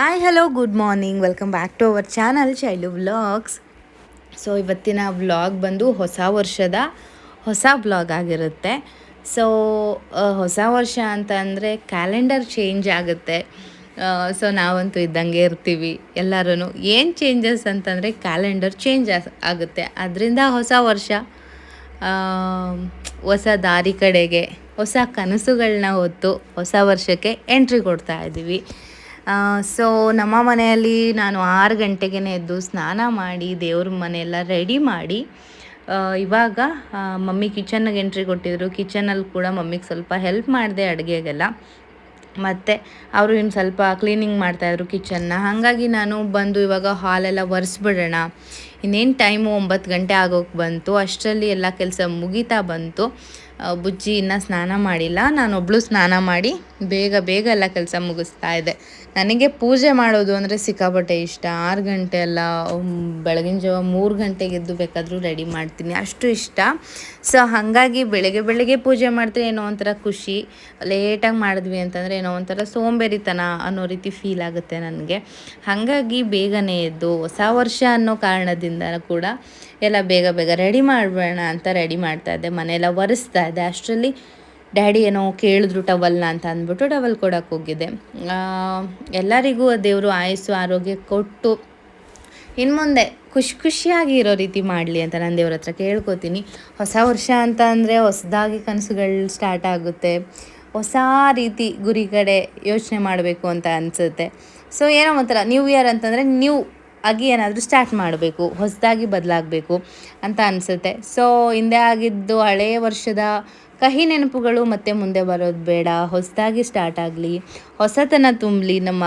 Hi hello good morning welcome back to our channel child vlogs so ಇವತ್ತಿನ vlog ಬಂದು ಹೊಸ ವರ್ಷದ ಹೊಸ ವ್ಲಾಗ್ ಆಗಿರುತ್ತೆ. ಸೊ ಹೊಸ ವರ್ಷ ಅಂತ ಅಂದರೆ ಕ್ಯಾಲೆಂಡರ್ ಚೇಂಜ್ ಆಗುತ್ತೆ. ಸೊ ನಾವಂತೂ ಇದ್ದಂಗೆ ಇರ್ತೀವಿ ಎಲ್ಲರೂ ಏನು ಚೇಂಜಸ್ ಅಂತಂದರೆ ಕ್ಯಾಲೆಂಡರ್ ಚೇಂಜ್ ಆಗುತ್ತೆ. ಅದರಿಂದ ಹೊಸ ವರ್ಷ ಹೊಸ ದಾರಿ ಕಡೆಗೆ, ಹೊಸ ಕನಸುಗಳನ್ನ ಹೊತ್ತು ಹೊಸ ವರ್ಷಕ್ಕೆ ಎಂಟ್ರಿ ಕೊಡ್ತಾ ಇದ್ದೀವಿ ಸೊ ನಮ್ಮ ಮನೆಯಲ್ಲಿ ನಾನು ಆರು ಗಂಟೆಗೆ ಎದ್ದು ಸ್ನಾನ ಮಾಡಿ, ದೇವ್ರ ಮನೆಯೆಲ್ಲ ರೆಡಿ ಮಾಡಿ ಇವಾಗ ಮಮ್ಮಿ ಕಿಚನ್ಗೆ ಎಂಟ್ರಿ ಕೊಟ್ಟಿದ್ರು. ಕಿಚನಲ್ಲಿ ಕೂಡ ಮಮ್ಮಿಗೆ ಸ್ವಲ್ಪ ಹೆಲ್ಪ್ ಮಾಡಿದೆ ಅಡುಗೆಗೆಲ್ಲ. ಮತ್ತು ಅವರು ಇನ್ನು ಸ್ವಲ್ಪ ಕ್ಲೀನಿಂಗ್ ಮಾಡ್ತಾಯಿದ್ರು ಕಿಚನ್ನ ಹಾಗಾಗಿ ನಾನು ಬಂದು ಇವಾಗ ಹಾಲೆಲ್ಲ ಒರೆಸ್ಬಿಡೋಣ. ಇನ್ನೇನು ಟೈಮು ಒಂಬತ್ತು ಗಂಟೆ ಆಗೋಕ್ಕೆ ಬಂತು. ಅಷ್ಟರಲ್ಲಿ ಎಲ್ಲ ಕೆಲಸ ಮುಗೀತಾ ಬಂತು. ಬುಜ್ಜಿ ಇನ್ನೂ ಸ್ನಾನ ಮಾಡಿಲ್ಲ. ನಾನೊಬ್ಬಳು ಸ್ನಾನ ಮಾಡಿ ಬೇಗ ಬೇಗ ಎಲ್ಲ ಕೆಲಸ ಮುಗಿಸ್ತಾ ಇದೆ. ನನಗೆ ಪೂಜೆ ಮಾಡೋದು ಅಂದರೆ ಸಿಕ್ಕಾಪಟ್ಟೆ ಇಷ್ಟ. ಆರು ಗಂಟೆ ಎಲ್ಲ ಬೆಳಗಿನ ಜಾವ ಮೂರು ಗಂಟೆಗೆ ಎದ್ದು ಬೇಕಾದರೂ ರೆಡಿ ಮಾಡ್ತೀನಿ. ಅಷ್ಟು ಇಷ್ಟ. ಸೊ ಹಾಗಾಗಿ ಬೆಳಗ್ಗೆ ಬೆಳಗ್ಗೆ ಪೂಜೆ ಮಾಡಿದ್ರೆ ಏನೋ ಒಂಥರ ಖುಷಿ. ಲೇಟಾಗಿ ಮಾಡಿದ್ವಿ ಅಂತಂದರೆ ಏನೋ ಒಂಥರ ಸೋಂಬೇರಿತನ ಅನ್ನೋ ರೀತಿ ಫೀಲ್ ಆಗುತ್ತೆ ನನಗೆ. ಹಾಗಾಗಿ ಬೇಗನೆ ಎದ್ದು ಹೊಸ ವರ್ಷ ಅನ್ನೋ ಕಾರಣದಿಂದ ಕೂಡ ಎಲ್ಲ ಬೇಗ ಬೇಗ ರೆಡಿ ಮಾಡಬೇಡ ಅಂತ ರೆಡಿ ಮಾಡ್ತಾ ಇದ್ದೆ. ಮನೆಯೆಲ್ಲ ಒರೆಸ್ತಾ ಇದ್ದೆ. ಅಷ್ಟರಲ್ಲಿ ಡ್ಯಾಡಿ ಏನೋ ಕೇಳಿದ್ರು ಟವಲ್ನ ಅಂತ ಅಂದ್ಬಿಟ್ಟು ಟವಲ್ ಕೊಡೋಕೆ ಹೋಗಿದ್ದೆ. ಎಲ್ಲರಿಗೂ ದೇವರು ಆಯಸ್ಸು, ಆರೋಗ್ಯ ಕೊಟ್ಟು ಇನ್ನು ಮುಂದೆ ಖುಷಿ ಖುಷಿಯಾಗಿ ಇರೋ ರೀತಿ ಮಾಡಲಿ ಅಂತ ನಾನು ದೇವ್ರ ಹತ್ರ ಕೇಳ್ಕೊತೀನಿ. ಹೊಸ ವರ್ಷ ಅಂತ ಅಂದರೆ ಹೊಸದಾಗಿ ಕನಸುಗಳು ಸ್ಟಾರ್ಟ್ ಆಗುತ್ತೆ. ಹೊಸ ರೀತಿ ಗುರಿ ಕಡೆ ಯೋಚನೆ ಮಾಡಬೇಕು ಅಂತ ಅನಿಸುತ್ತೆ. ಸೊ ಏನೋ ಒಂಥರ ನ್ಯೂ ಇಯರ್ ಅಂತಂದರೆ ನ್ಯೂ ಆಗಿ ಏನಾದರೂ ಸ್ಟಾರ್ಟ್ ಮಾಡಬೇಕು, ಹೊಸದಾಗಿ ಬದಲಾಗಬೇಕು ಅಂತ ಅನಿಸುತ್ತೆ. ಸೊ ಹಿಂದೆ ಆಗಿದ್ದು ಹಳೆಯ ವರ್ಷದ ಕಹಿ ನೆನಪುಗಳು ಮತ್ತೆ ಮುಂದೆ ಬರೋದು ಬೇಡ. ಹೊಸದಾಗಿ ಸ್ಟಾರ್ಟ್ ಆಗಲಿ, ಹೊಸತನ ತುಂಬಲಿ ನಮ್ಮ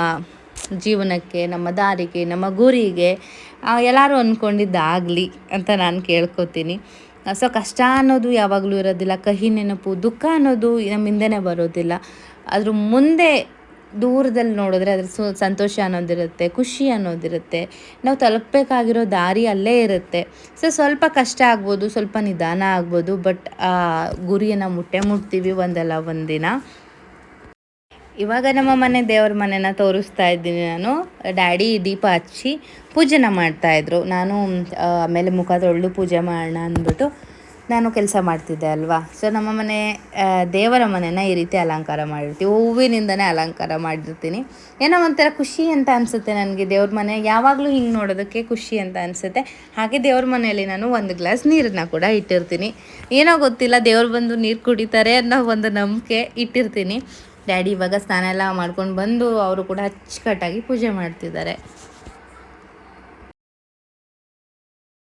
ಜೀವನಕ್ಕೆ, ನಮ್ಮ ದಾರಿಗೆ, ನಮ್ಮ ಗುರಿಗೆ ಎಲ್ಲರೂ ಅಂದ್ಕೊಂಡಿದ್ದಾಗಲಿ ಅಂತ ನಾನು ಕೇಳ್ಕೊತೀನಿ. ಸೊ ಕಷ್ಟ ಅನ್ನೋದು ಯಾವಾಗಲೂ ಇರೋದಿಲ್ಲ, ಕಹಿ ನೆನಪು, ದುಃಖ ಅನ್ನೋದು ನಮ್ಮ ಹಿಂದೆನೇ ಬರೋದಿಲ್ಲ. ಅದ್ರ ಮುಂದೆ ದೂರದಲ್ಲಿ ನೋಡಿದ್ರೆ ಅದ್ರ ಸು, ಸಂತೋಷ ಅನ್ನೋದಿರುತ್ತೆ, ಖುಷಿ ಅನ್ನೋದಿರುತ್ತೆ. ನಾವು ತಲುಪಬೇಕಾಗಿರೋ ದಾರಿ ಅಲ್ಲೇ ಇರುತ್ತೆ. ಸೊ ಸ್ವಲ್ಪ ಕಷ್ಟ ಆಗ್ಬೋದು, ಸ್ವಲ್ಪ ನಿಧಾನ ಆಗ್ಬೋದು ಬಟ್ ಆ, ಗುರಿಯನ್ನು ಮುಟ್ಟೆ ಮುಟ್ತೀವಿ ಒಂದಲ್ಲ ಒಂದಿನ. ಇವಾಗ ನಮ್ಮ ಮನೆ ದೇವ್ರ ಮನೆನ ತೋರಿಸ್ತಾ ಇದ್ದೀನಿ ನಾನು. ಡ್ಯಾಡಿ ದೀಪ ಹಚ್ಚಿ ಪೂಜೆನ ಮಾಡ್ತಾಯಿದ್ರು ನಾನು ಆಮೇಲೆ ಮುಖ ತೊಳೆದು ಪೂಜೆ ಮಾಡೋಣ ಅಂದ್ಬಿಟ್ಟು ನಾನು ಕೆಲಸ ಮಾಡ್ತಿದ್ದೆ ಅಲ್ವಾ? ಸೊ ನಮ್ಮ ಮನೆ ದೇವರ ಮನೆನ ಈ ರೀತಿ ಅಲಂಕಾರ ಮಾಡಿರ್ತೀವಿ. ಹೂವಿನಿಂದನೇ ಅಲಂಕಾರ ಮಾಡಿರ್ತೀನಿ. ಏನೋ ಒಂಥರ ಖುಷಿ ಅಂತ ಅನಿಸುತ್ತೆ ನನಗೆ. ದೇವ್ರ ಮನೆ ಯಾವಾಗಲೂ ಹಿಂಗೆ ನೋಡೋದಕ್ಕೆ ಖುಷಿ ಅಂತ ಅನಿಸುತ್ತೆ. ಹಾಗೆ ದೇವ್ರ ಮನೆಯಲ್ಲಿ ನಾನು ಒಂದು ಗ್ಲಾಸ್ ನೀರನ್ನ ಕೂಡ ಇಟ್ಟಿರ್ತೀನಿ. ಏನೋ ಗೊತ್ತಿಲ್ಲ, ದೇವ್ರು ಬಂದು ನೀರು ಕುಡಿತಾರೆ ಅನ್ನೋ ಒಂದು ನಂಬಿಕೆ ಇಟ್ಟಿರ್ತೀನಿ. ಡ್ಯಾಡಿ ಇವಾಗ ಸ್ನಾನ ಎಲ್ಲ ಮಾಡ್ಕೊಂಡು ಬಂದು, ಅವರು ಕೂಡ ಅಚ್ಚುಕಟ್ಟಾಗಿ ಪೂಜೆ ಮಾಡ್ತಿದ್ದಾರೆ.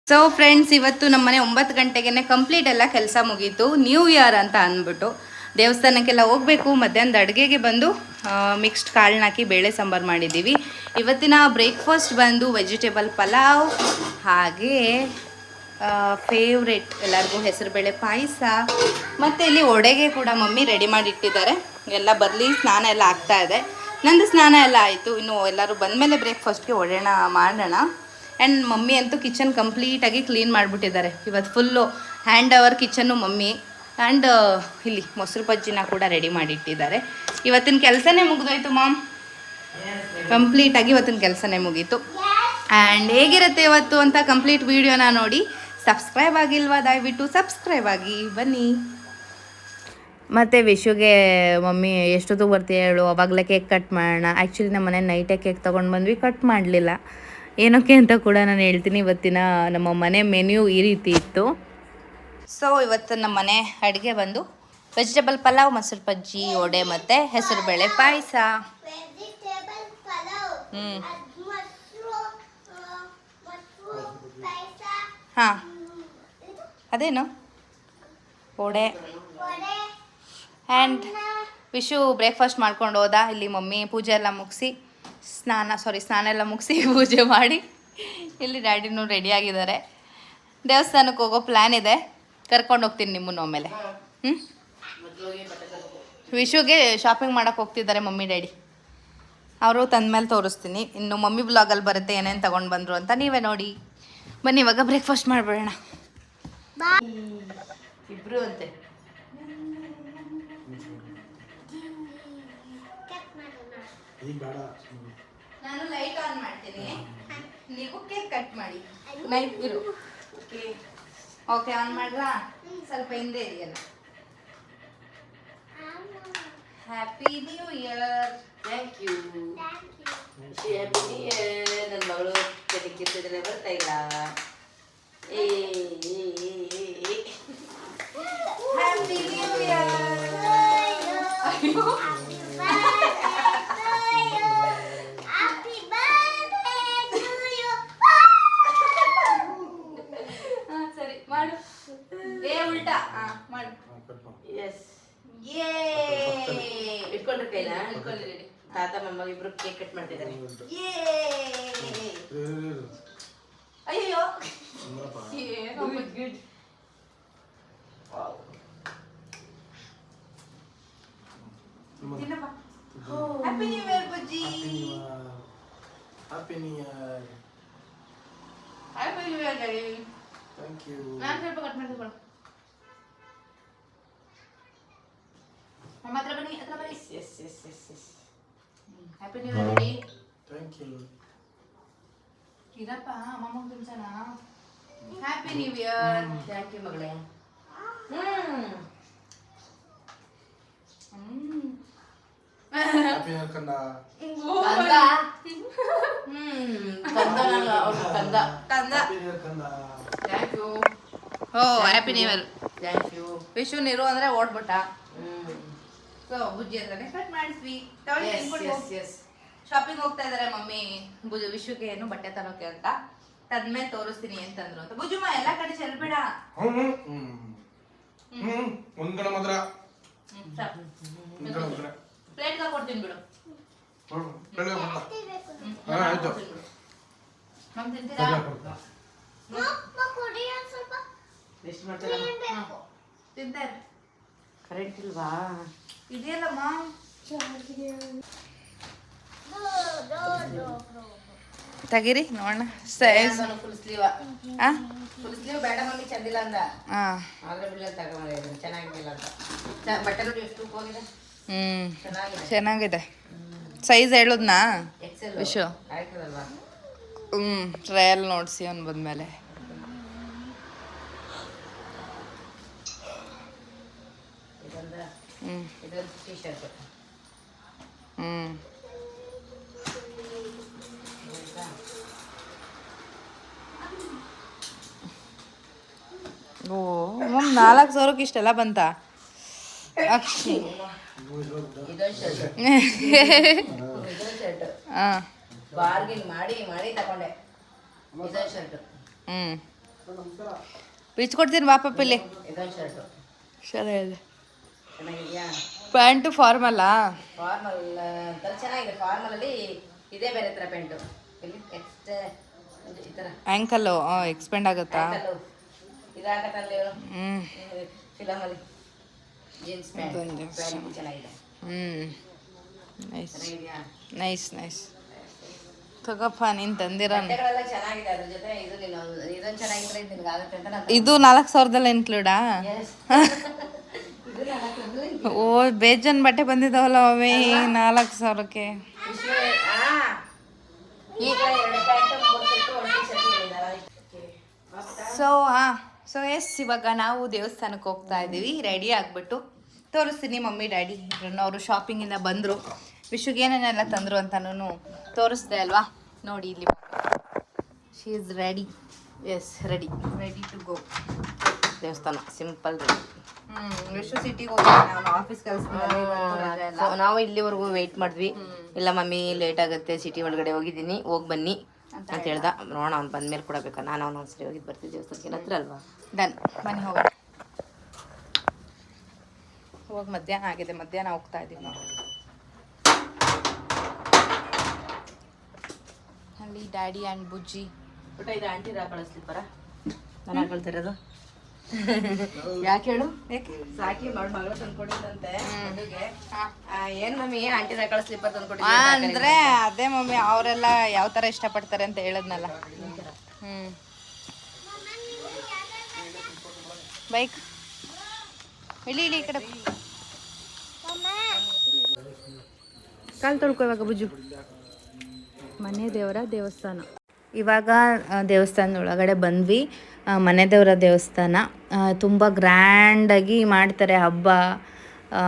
ಸೊ ಫ್ರೆಂಡ್ಸ್ ಇವತ್ತು ನಮ್ಮನೆ ಒಂಬತ್ತು ಗಂಟೆಗೆ ಕಂಪ್ಲೀಟ್ ಎಲ್ಲ ಕೆಲಸ ಮುಗೀತು. ನ್ಯೂ ಇಯರ್ ಅಂತ ಅಂದ್ಬಿಟ್ಟು ದೇವಸ್ಥಾನಕ್ಕೆಲ್ಲ ಹೋಗಬೇಕು, ಮಧ್ಯಾಹ್ನದ ಅಡುಗೆಗೆ ಬಂದು ಮಿಕ್ಸ್ಡ್ ಕಾಳನ್ನ ಹಾಕಿ ಬೇಳೆ ಸಾಂಬಾರು ಮಾಡಿದ್ದೀವಿ. ಇವತ್ತಿನ ಬ್ರೇಕ್ಫಾಸ್ಟ್ ಬಂದು ವೆಜಿಟೇಬಲ್ ಪಲಾವ್, ಹಾಗೆ ಫೇವ್ರೆಟ್ ಎಲ್ಲರಿಗೂ ಹೆಸರುಬೇಳೆ ಪಾಯಸ, ಮತ್ತು ಇಲ್ಲಿ ಒಡೆಗೆ ಕೂಡ ಮಮ್ಮಿ ರೆಡಿ ಮಾಡಿ ಇಟ್ಟಿದ್ದಾರೆ ಎಲ್ಲ ಬರಲಿ, ಸ್ನಾನ ಎಲ್ಲ ಆಗ್ತಾ ಇದೆ. ನಂದು ಸ್ನಾನ ಎಲ್ಲ ಆಯಿತು. ಇನ್ನು ಎಲ್ಲರೂ ಬಂದಮೇಲೆ ಬ್ರೇಕ್ಫಾಸ್ಟ್ಗೆ ಒಡೆಣ ಮಾಡೋಣ. ಆ್ಯಂಡ್ ಮಮ್ಮಿ ಅಂತೂ ಕಿಚನ್ ಕಂಪ್ಲೀಟಾಗಿ ಕ್ಲೀನ್ ಮಾಡಿಬಿಟ್ಟಿದ್ದಾರೆ. ಇವತ್ತು ಫುಲ್ಲು ಹ್ಯಾಂಡ್ ಅವರ್ ಕಿಚನ್ನು ಮಮ್ಮಿ ಆ್ಯಂಡ್ ಇಲ್ಲಿ ಮೊಸರು ಬಜ್ಜಿನ ಕೂಡ ರೆಡಿ ಮಾಡಿಟ್ಟಿದ್ದಾರೆ. ಇವತ್ತಿನ ಕೆಲಸನೇ ಮುಗಿದೋಯ್ತು ಮಾಮ್? ಕಂಪ್ಲೀಟಾಗಿ ಇವತ್ತಿನ ಕೆಲಸನೇ ಮುಗೀತು. ಆ್ಯಂಡ್ ಹೇಗಿರುತ್ತೆ ಇವತ್ತು ಅಂತ ಕಂಪ್ಲೀಟ್ ವೀಡಿಯೋನ ನೋಡಿ. ಸಬ್ಸ್ಕ್ರೈಬ್ ಆಗಿಲ್ವಾ ದಯವಿಟ್ಟು? ಸಬ್ಸ್ಕ್ರೈಬ್ ಆಗಿ, ಬನ್ನಿ. ಮತ್ತು ವಿಶುಗೆ ಮಮ್ಮಿ ಎಷ್ಟೊತ್ತು ಬರ್ತೀಯ ಹೇಳು? ಅವಾಗಲೇ ಕೇಕ್ ಕಟ್ ಮಾಡೋಣ. ಆ್ಯಕ್ಚುಲಿ ನಮ್ಮ ಮನೆ ನೈಟೇ ಕೇಕ್ ತೊಗೊಂಡು ಬಂದ್ವಿ ಕಟ್ ಮಾಡಲಿಲ್ಲ. ಏನಕ್ಕೆ ಅಂತ ಕೂಡ ನಾನು ಹೇಳ್ತೀನಿ. ಇವತ್ತಿನ ನಮ್ಮ ಮನೆ ಮೆನ್ಯೂ ಈ ರೀತಿ ಇತ್ತು. ಸೊ ಇವತ್ತು ನಮ್ಮ ಮನೆ ಅಡುಗೆ ಬಂದು ವೆಜಿಟೇಬಲ್ ಪಲಾವ್, ಮೊಸರು ಬಜ್ಜಿ, ವಡೆ ಮತ್ತು ಹೆಸರುಬೇಳೆ ಪಾಯಸ. ಹ್ಞೂ ಹಾಂ. ಅದೇನು? ವಡೆ. ಆ್ಯಂಡ್ ವಿಶು ಬ್ರೇಕ್ಫಾಸ್ಟ್ ಮಾಡ್ಕೊಂಡು ಹೋದ. ಇಲ್ಲಿ ಮಮ್ಮಿ ಪೂಜೆ ಎಲ್ಲ ಮುಗಿಸಿ. ಸ್ನಾನ ಸಾರಿ ಸ್ನಾನ ಎಲ್ಲ ಮುಗಿಸಿ ಪೂಜೆ ಮಾಡಿ. ಇಲ್ಲಿ ಡ್ಯಾಡಿನೂ ರೆಡಿಯಾಗಿದ್ದಾರೆ ದೇವಸ್ಥಾನಕ್ಕೆ ಹೋಗೋ ಪ್ಲ್ಯಾನ್ ಇದೆ. ಕರ್ಕೊಂಡು ಹೋಗ್ತೀನಿ ನಿಮ್ಮನ್ನು ಆಮೇಲೆ. ಹ್ಞೂ ವಿಶುಗೆ ಶಾಪಿಂಗ್ ಮಾಡೋಕೆ ಹೋಗ್ತಿದ್ದಾರೆ ಮಮ್ಮಿ ಡ್ಯಾಡಿ. ಅವರು ತಂದ ಮೇಲೆ ತೋರಿಸ್ತೀನಿ. ಇನ್ನು ಮಮ್ಮಿ ಬ್ಲಾಗಲ್ಲಿ ಬರುತ್ತೆ ಏನೇನು ತೊಗೊಂಡು ಬಂದರು ಅಂತ ನೀವೇ ನೋಡಿ. ಬನ್ನಿ ಇವಾಗ ಬ್ರೇಕ್ಫಾಸ್ಟ್ ಮಾಡಿಬಿಡೋಣ. ಇಬ್ರು ಅಂತೆ. ಕಟ್ ಮಾಡೋಣ ಲೈಟ್ ಆನ್ ಮಾಡ್ತೀನಿ. ನೀವು ಕೇಕ್ ಕಟ್ ಮಾಡಿ. ನೈಫ್ ಇರು. ಓಕೆ ಓಕೆ ಆನ್ ಮಾಡ್ರಾ ಸ್ವಲ್ಪ ಹಿಂದೆ ಇದೆಯಲ್ಲ happy new year thank you Thank you. Happy new year ನನ್ನ ಮಗಳು ಕೆತ್ತಿದ್ರೆ ಬರ್ತಾ ಇಲ್ಲ? ಏ. ಹ್ಯಾಪಿ ನ್ಯೂ ಇಯರ್ ಇಟ್ಕೊಂಡ್ರೆ ಕೈನಾ ಇಟ್ಕೊಳ್ಳಿ ತಾತ ಮೊಮ್ಮ ಇಬ್ರು ಕೇಕ್ ಕಟ್ ಮಾಡ್ತಿದ್ದಾರೆ. ಯೇ! ಅಯ್ಯೋ ಏನೋ ಗುಡ್ ತಿನ್ನಪ್ಪ. Happy new year bajji. Happy new year happy new year guy thank you ನಾನು ಸ್ವಲ್ಪ ಕಟ್ ಮಾಡಿ yes yes happy new year ready thank you ಇರಪ್ಪ ಅಮ್ಮಮ್ಮ ತಿನ್ಸೋಣ? Happy new year thank you ಮಗಳೇ. ಹ್ಯಾಪಿ ನ್ಯೂ ಇಯರ್ ಕಂದ. ಕಂದ? ಹ್ಮ್. ಕಂದ ನನ್ನ ಅವ್ರು ಕಂದ. ಕಂದ. ಹ್ಯಾಪಿ ನ್ಯೂ ಇಯರ್ ಕಂದ. Thank you O happy new year thank you Vishu ನೀರು ಅಂದ್ರೆ ಓಡ್ಬಿಟ್ಟ. ಹ್ಮ್. ಸೊ ಬುಜ್ಜಿ ಹತ್ರನೇ ಕಟ್ ಮಾಡಿಸ್ವಿ ಶಾಪಿಂಗ್ ಹೋಗ್ತಾ ಇದಾರೆ ಮಮ್ಮಿ. ಬುಜು ವಿಶ್ವಕ್ಕೆ ಏನು ಬಟ್ಟೆ ತರೋಕೆ ಅಂತ. ತದ್ಮೇಲೆ ತೋರಿಸ್ತೀನಿ ಅಂತಂದ್ರು ಅಂತ. ಬುಜುಮ್ಮ ಎಲ್ಲ ಕಡೆ ಚೆಲ್ಬೇಡ. ಒಂದ್ ಕಡೆ ಮಾತ್ರ. ಮಾತ್ರ ಕೊಡ್ತೀನಿ ಬಿಡು. ತಿಂತಾರೆ? ಕರೆಂಟ್ ಇಲ್ವಾ? ಇದೆಯಲ್ಲಮ್ಮ? ದೋ, ದೋ, ದೋ, ಸೈಜ್ ತೆಗೀರಿ ಫುಲ್ ಸ್ಲೀವ್ ಆ? ಫುಲ್ ಸ್ಲೀವ್ ಬೇಡ ಮಮ್ಮಿ ಚಂದಿಲ್ಲ ಅಂದ? ಆ. ಆದ್ರೆ ಬಿಲ್ಲ ತಗೊಂಡಿದ್ದೀನಿ ಚೆನ್ನಾಗಿಲ್ಲ ಅಂತ. ಬಟ್ಟೆ ನೋಡಿ ಎಷ್ಟು ಹೋಗಿದೆ ಹ್ಮ್. ಚೆನ್ನಾಗಿದೆ. ಚೆನ್ನಾಗಿದೆ. ಸೈಜ್ ಹೇಳುದ್ನಾ? ಎಕ್ಸೆಲ್ ವಿಶು. ಹ್ಮ್ ಟ್ರಯಲ್ ನೋಡ್ಸಿ ಅವ್ನು ಬಂದ್ಮೇಲೆ. ಇದೊಂದು ಟೀ ಶರ್ಟ್ ಹ್ಮ್. ಓ ಮಮ್ ನಾಲ್ಕು ಸಾವಿರಕ್ಕೆ ಇಷ್ಟೆಲ್ಲ ಬಂತ? ಅಕ್ಷಿ. ಹಾಂ. ಶರ್ಟ್ ಇದೊಂದು ಶರ್ಟ್ ಹಾ ಬಾರ್ಗಿನ್ ಮಾಡಿ ಮಾಡಿ ತಗೊಂಡೆ ಇದೊಂದು ಶರ್ಟ್. ಹ್ಮ್. ಪಿಚ್ ಕೊಡ್ತೀನಿ ಇಲ್ಲಿ. ಸರಿ ಇದೆ ಚೆನ್ನಾಗಿದೆಯಾ? ಪ್ಯಾಂಟು ಫಾರ್ಮಲ್ಲಾ? ಫಾರ್ಮಲ್ ಒಂಥರ ಚೆನ್ನಾಗಿದೆ. ಫಾರ್ಮಲ್ ಅಲ್ಲಿ ಇದೇ ಬೇರೆ ಥರ ಪ್ಯಾಂಟು. ಇಲ್ಲಿ ಎಕ್ಸ್ಟ್ ಈ ಥರ. ಆ್ಯಂಕಲ್ಲು ಎಕ್ಸ್ಪೆಂಡ್ ಆಗುತ್ತಾ? ಇದಾಗತ್ತಲ್ಲಿ ಹ್ಮ್. ಫಿಲಮಲ್ಲಿ. Jeans pant. ಚೆನ್ನಾಗಿದೆ. ಹ್ಮ್. ನೈಸ್ ನೈಸ್ ನೈಸ್ ತಗಪ್ಪ ನೀನು ತಂದಿರ ಅಂತ ಇದು ನಾಲ್ಕು ಸಾವಿರದಲ್ಲ ಇನ್ಕ್ಲೂಡಾ Yes. ಇದು ನಾಲ್ಕು ಅಂದ್ರೆ ಓ, ಬೇಜನ್ ಬಟ್ಟೆ ಬಂದಿದ್ದಾವಲ್ಲ ಅವೇ ನಾಲ್ಕು ಸಾವಿರಕ್ಕೆ. ಸೊ ಹಾ ಸೊ ಎಸ್ ಇವಾಗ ನಾವು ದೇವಸ್ಥಾನಕ್ಕೆ ಹೋಗ್ತಾ ಇದ್ದೀವಿ. ರೆಡಿ ಆಗಿಬಿಟ್ಟು ತೋರಿಸ್ತೀನಿ ಮಮ್ಮಿ, ಡ್ಯಾಡಿ ಅವರು ಶಾಪಿಂಗಿಂದ ಬಂದರು. ವಿಶುಗೆ ಏನೇನೆಲ್ಲ ತಂದರು ಅಂತನೂ ತೋರಿಸ್ದೆ ಅಲ್ವಾ? ನೋಡಿ ಇಲ್ಲಿ. She is ready yes ready ready to go ದೇವಸ್ಥಾನ. ಸಿಂಪಲ್ ಹ್ಞೂ ವಿಶ್ವ ಸಿಟಿಗೆ ಆಫೀಸ್ ಕೆಲಸ ನಾವು ಇಲ್ಲಿವರೆಗೂ ವೆಯ್ಟ್ ಮಾಡಿದ್ವಿ. ಇಲ್ಲ ಮಮ್ಮಿ ಲೇಟ್ ಆಗುತ್ತೆ ಸಿಟಿ ಒಳಗಡೆ ಹೋಗಿದ್ದೀನಿ ಹೋಗಿ ಬನ್ನಿ ಅಂತ ಹೇಳ್ದ. ನೋಡೋಣ ಅವ್ನು ಬಂದ್ಮೇಲೆ ಕೊಡಬೇಕ ನಾನು ಅವ್ನು ಒಂದ್ಸರಿ ಹೋಗಿದ್ದು ಬರ್ತೀವಿ ದೇವಸ್ಥಾನಕ್ಕೆ. ಹತ್ರ ಅಲ್ವಾ? ಡನ್ ಬನ್ನಿ ಹೋಗಿ ಹೋಗಿ ಮಧ್ಯಾಹ್ನ ಆಗಿದೆ. ಮಧ್ಯಾಹ್ನ ಹೋಗ್ತಾ ಇದ್ದೀವಿ ನಾವು. ಅಲ್ಲಿ ಡ್ಯಾಡಿ ಆ್ಯಂಡ್ ಬುಜ್ಜಿ. ಬಟ್ ಇದು ಆಂಟಿ ಸ್ಲಿಪ್ಪರ ನಾನು ಹಾಕೊಳ್ತಿರೋದು ಯಾಕೆ ಹೇಳು? ಯಾಕೆ? ಸಾಕಿ ಮಾಡಿ ಮಗಳು ಹಾ. ಏನ್ ಮಮ್ಮಿ? ಆಂಟಿ ನಕಳ ಸ್ಲಿಪ್ಪರ್ ಆ, ಅಂದ್ರೆ ಅದೇ ಮಮ್ಮಿ ಅವರೆಲ್ಲ ಯಾವ ತರ ಇಷ್ಟಪಡ್ತಾರೆ ಅಂತ ಹೇಳಿದ್ನಲ್ಲ. ಹ್ಮ್. ಬೈಕ್. ಇಳಿ ಇಳಿ ಈ ಕಡೆ ಕಾಲು ತೊಳ್ಕೊ ಇವಾಗ ಬುಜು ಮನೆ ದೇವರ ದೇವಸ್ಥಾನ. ಇವಾಗ ದೇವಸ್ಥಾನದ ಒಳಗಡೆ ಬಂದ್ವಿ. ಆ, ಮನೆ ದೇವರ ದೇವಸ್ಥಾನ ತುಂಬ ಗ್ರ್ಯಾಂಡಾಗಿ ಮಾಡ್ತಾರೆ ಹಬ್ಬ.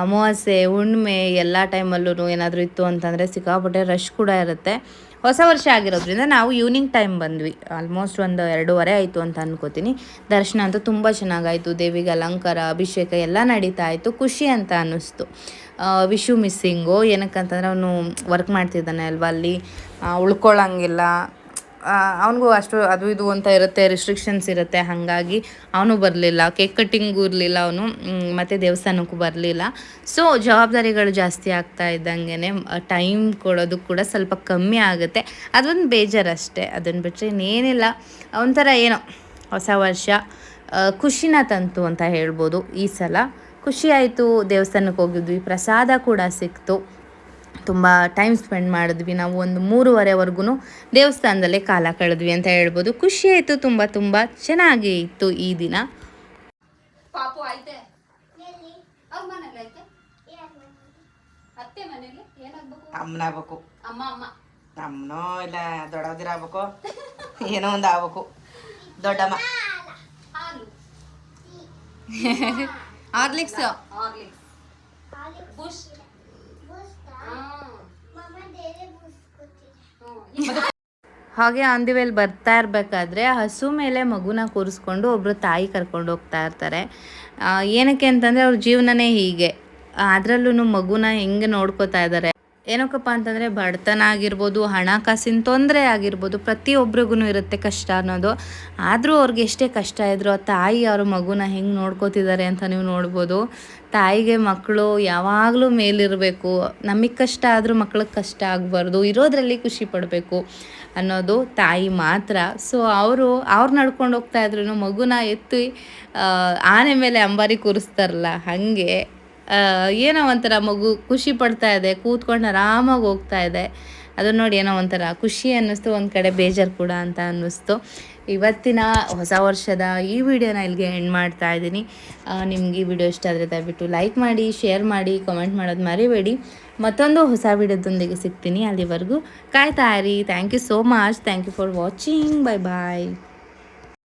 ಅಮಾವಾಸ್ಯೆ ಹುಣ್ಣಿಮೆ ಎಲ್ಲ ಟೈಮಲ್ಲೂ ಏನಾದರೂ ಇತ್ತು ಅಂತಂದರೆ ಸಿಕ್ಕಾಪಟ್ಟೆ ರಶ್ ಕೂಡ ಇರುತ್ತೆ. ಹೊಸ ವರ್ಷ ಆಗಿರೋದ್ರಿಂದ ನಾವು ಈವ್ನಿಂಗ್ ಟೈಮ್ ಬಂದ್ವಿ. ಆಲ್ಮೋಸ್ಟ್ ಒಂದು ಎರಡೂವರೆ ಆಯಿತು ಅಂತ ಅನ್ಕೋತೀನಿ. ದರ್ಶನ ಅಂತೂ ತುಂಬ ಚೆನ್ನಾಗಾಯಿತು. ದೇವಿಗೆ ಅಲಂಕಾರ ಅಭಿಷೇಕ ಎಲ್ಲ ನಡೀತಾ ಇತ್ತು. ಖುಷಿ ಅಂತ ಅನ್ನಿಸ್ತು. ವಿಶು ಮಿಸ್ಸಿಂಗು ಏನಕ್ಕಂತಂದರೆ ಅವನು ವರ್ಕ್ ಮಾಡ್ತಿದ್ದಾನೆ ಅಲ್ವಾ ಅಲ್ಲಿ? ಉಳ್ಕೊಳ್ಳಂಗಿಲ್ಲ ಅವನಿಗೂ ಅಷ್ಟು ಅದು ಇದು ಅಂತ ಇರುತ್ತೆ ರಿಸ್ಟ್ರಿಕ್ಷನ್ಸ್ ಇರುತ್ತೆ. ಹಾಗಾಗಿ ಅವನು ಬರಲಿಲ್ಲ. ಕೇಕ್ ಕಟ್ಟಿಂಗು ಇರಲಿಲ್ಲ ಅವನು. ಮತ್ತು ದೇವಸ್ಥಾನಕ್ಕೂ ಬರಲಿಲ್ಲ. ಸೊ ಜವಾಬ್ದಾರಿಗಳು ಜಾಸ್ತಿ ಆಗ್ತಾ ಇದ್ದಂಗೆ ಟೈಮ್ ಕೊಡೋದು ಕೂಡ ಸ್ವಲ್ಪ ಕಮ್ಮಿ ಆಗುತ್ತೆ. ಅದೊಂದು ಬೇಜಾರಷ್ಟೇ. ಅದನ್ನು ಬಿಟ್ಟರೆ ಇನ್ನೇನಿಲ್ಲ. ಒಂಥರ ಏನೋ ಹೊಸ ವರ್ಷ. ಖುಷಿನ ತಂತು ಅಂತ ಹೇಳ್ಬೋದು ಈ ಸಲ. ಖುಷಿಯಾಯಿತು ದೇವಸ್ಥಾನಕ್ಕೆ ಹೋಗಿದ್ವಿ. ಪ್ರಸಾದ ಕೂಡ ಸಿಕ್ತು. ತುಂಬ ಟೈಮ್ ಸ್ಪೆಂಡ್ ಮಾಡಿದ್ವಿ. ನಾವು ಒಂದು ಮೂರುವರೆವರೆಗೂ ದೇವಸ್ಥಾನದಲ್ಲೇ ಕಾಲ ಕಳೆದ್ವಿ ಅಂತ ಹೇಳ್ಬೋದು. ಖುಷಿ ಆಯಿತು ತುಂಬ ತುಂಬ ಚೆನ್ನಾಗಿ ಇತ್ತು ಈ ದಿನ. ಪಾಪು ಐತೆ ಎಲ್ಲಿ? ಅವ್ರ ಮನೇಲಿ ಐತೆ ಅತ್ತೆ ಮನೇಲಿ ಏನಾಗ್ಬೇಕು? ಅಮ್ಮನಾಗ್ಬೇಕು ಅಮ್ಮ ಅಮ್ಮ. ನಮ್ಮನೋ ಇಲ್ಲ ದೊಡ್ಡದಿರಬೇಕು ಏನೋ ಒಂದು ಆಗ್ಬೇಕು. ದೊಡ್ಡಮ್ಮ. ಹಾಲು. ಹಾರ್ಲಿಕ್ಸ್. ಹಾರ್ಲಿಕ್ಸ್. ಬುಷ್ ಬೂಸ್ತಾ? ಹ್ಮ್ ಮಮ್ಮ ಡೈಲಿ ಬೂಸ್ಟ್ ಕೊಡ್ತಿದ್ರು. ಹ್ಮ್. ಹಾಗೆ ಆನ್ ದಿ ವೇಲ್ ಬರ್ತಾ ಇರಬೇಕಾದ್ರೆ ಹಸು ಮೇಲೆ ಮಗುನ ಕೂರಿಸ್ಕೊಂಡು ಒಬ್ಬರು ತಾಯಿ ಕರ್ಕೊಂಡು ಹೋಗ್ತಾ ಇರ್ತಾರೆ. ಏನಕ್ಕೆ ಅಂತಂದರೆ ಅವ್ರ ಜೀವನನೇ ಹೀಗೆ. ಅದರಲ್ಲೂ ಮಗುನ ಹೆಂಗೆ ನೋಡ್ಕೋತಾ ಇದ್ದಾರೆ? ಏನಕ್ಕಪ್ಪ ಅಂತಂದರೆ ಬಡತನ ಆಗಿರ್ಬೋದು ಹಣಕಾಸಿನ ತೊಂದರೆ ಆಗಿರ್ಬೋದು ಪ್ರತಿಯೊಬ್ರಿಗೂ ಇರುತ್ತೆ ಕಷ್ಟ ಅನ್ನೋದು. ಆದರೂ ಅವ್ರಿಗೆ ಎಷ್ಟೇ ಕಷ್ಟ ಇದ್ದರೂ ಆ ತಾಯಿ, ಅವ್ರ ಮಗುನ ಹೆಂಗೆ ನೋಡ್ಕೋತಿದ್ದಾರೆ ಅಂತ ನೀವು ನೋಡ್ಬೋದು. ತಾಯಿಗೆ ಮಕ್ಕಳು ಯಾವಾಗಲೂ ಮೇಲಿರಬೇಕು. ನಮಗೆ ಕಷ್ಟ ಆದರೂ ಮಕ್ಳಿಗೆ ಕಷ್ಟ ಆಗಬಾರ್ದು. ಇರೋದರಲ್ಲಿ ಖುಷಿ ಪಡಬೇಕು ಅನ್ನೋದು ತಾಯಿ ಮಾತ್ರ. ಸೊ ಅವರು, ಅವ್ರು ನಡ್ಕೊಂಡು ಹೋಗ್ತಾ ಇದ್ರು ಮಗುನ ಎತ್ತಿ ಆನೆ ಮೇಲೆ ಅಂಬಾರಿ ಕೂರಿಸ್ತಾರಲ್ಲ, ಹಾಗೆ. ಏನೋ ಒಂಥರ ಮಗು ಖುಷಿ ಪಡ್ತಾ ಇದೆ, ಕೂತ್ಕೊಂಡು ಆರಾಮಾಗಿ ಹೋಗ್ತಾ ಇದೆ. ಅದನ್ನ ನೋಡಿ ಏನೋ ಒಂಥರ ಖುಷಿ ಅನ್ನಿಸ್ತು, ಒಂದು ಕಡೆ ಬೇಜಾರು ಕೂಡ ಅಂತ ಅನ್ನಿಸ್ತು. ಇವತ್ತಿನ ಹೊಸ ವರ್ಷದ ಈ ವಿಡಿಯೋನ ಇಲ್ಲಿಗೆ ಎಂಡ್ ಮಾಡ್ತಾ ಇದ್ದೀನಿ. ನಿಮ್ಗೆ ಈ ವಿಡಿಯೋ ಇಷ್ಟ ಆದರೆ ದಯವಿಟ್ಟು ಲೈಕ್ ಮಾಡಿ ಶೇರ್ ಮಾಡಿ ಕಮೆಂಟ್ ಮಾಡೋದು ಮರಿಬೇಡಿ. ಮತ್ತೊಂದು ಹೊಸ ವಿಡಿಯೋದೊಂದಿಗೆ ಸಿಗ್ತೀನಿ ಅಲ್ಲಿವರೆಗೂ. ಕಾಯ್ತಾ ಇರಿ. Thank you so much thank you for watching bye bye